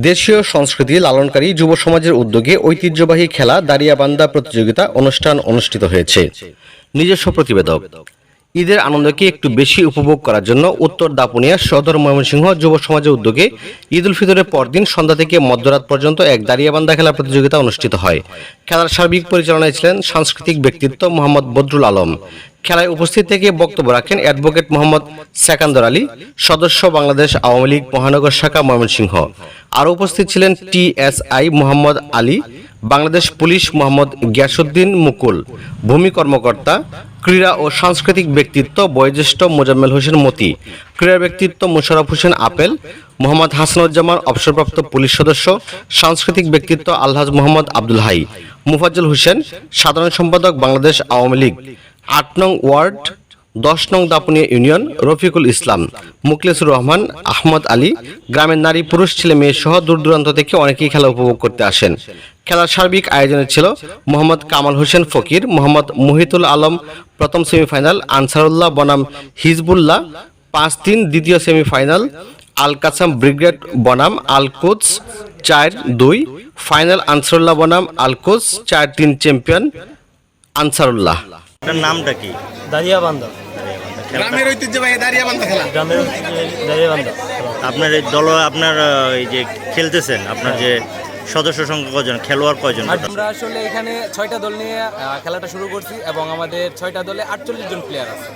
দেশীয় সংস্কৃতি লালনকারী যুব সমাজের উদ্যোগে ঐতিহ্যবাহী খেলা, দাঁড়িয়াবান্ধা প্রতিযোগিতা, অনুষ্ঠান অনুষ্ঠিত হয়েছে। নিজস্ব প্রতিবেদক। ঈদের আনন্দকে একটু বেশি উপভোগ করার জন্য উত্তর দাপুনিয়া সদর ময়মনসিংহ যুব সমাজের উদ্যোগে ঈদ উল ফিতরের পরদিন সন্ধ্যা থেকে মধ্যরাত পর্যন্ত এক দাঁড়িয়াবান্ধা খেলা প্রতিযোগিতা অনুষ্ঠিত হয়। খেলার সার্বিক পরিচালনায় ছিলেন সাংস্কৃতিক ব্যক্তিত্ব মোহাম্মদ বদরুল আলম। খেলায় উপস্থিত থেকে বক্তব্য রাখেন অ্যাডভোকেট মোহাম্মদ সেকান্দর আলী, সদস্য বাংলাদেশ আওয়ামী লীগ মহানগর শাখা ময়মনসিংহ। আরও উপস্থিত ছিলেন T S I Mohammad Ali, Bangladesh police Mohammad Giasuddin Mukul, ভূমি কর্মকর্তা, ক্রীড়া ও সাংস্কৃতিক ব্যক্তিত্ব বয়োজ্যেষ্ঠ মোজাম্মেল হোসেন মতি, ক্রীড়া ব্যক্তিত্ব মোশারফ হোসেন আপেল, মোহাম্মদ হাসানুজ্জামান অবসরপ্রাপ্ত পুলিশ সদস্য, সাংস্কৃতিক ব্যক্তিত্ব আলহাজ মোহাম্মদ আব্দুল হাই, মুফাজ্জল হোসেন, সাধারণ সম্পাদক বাংলাদেশ আওয়ামী লীগ আট নং ওয়ার্ড, দশ নং দাপুনিয়া ইউনিয়ন, রফিকুল ইসলাম। মুকলেসুর রহমান, আহমদ আলী, গ্রামের নারী পুরুষ, ছেলে মেয়ে সহ দূর দূরান্ত থেকে অনেকেই খেলা উপভোগ করতে আসেন। খেলার সার্বিক আয়োজনে ছিল মোহাম্মদ কামাল হোসেন ফকির, মোহাম্মদ মুহিতুল আলম, প্রথম সেমিফাইনাল, আনসারুল্লাহ বনাম হিজবুল্লাহ, পাঁচ তিন দ্বিতীয় সেমিফাইনাল, আল কাসাম ব্রিগেড বনাম, আল কোচ চার দুই, ফাইনাল আনসারুল্লাহ বনাম, আল কোচ চার তিন চ্যাম্পিয়ন, আনসারুল্লাহ। এটার নামটা কি? দাঁড়িয়া বান্ধব গ্রামের ঐতিহ্যবাহী খেলা। আপনার এই দল আপনার এই যে খেলতেছেন আপনার যে সদস্য সংখ্যা কজন খেলোয়াড় কজন আমরা আসলে এখানে ছয়টা দল নিয়ে আহ, খেলাটা শুরু করছি এবং আমাদের ছয়টা দলে আটচল্লিশ জন প্লেয়ার আছে।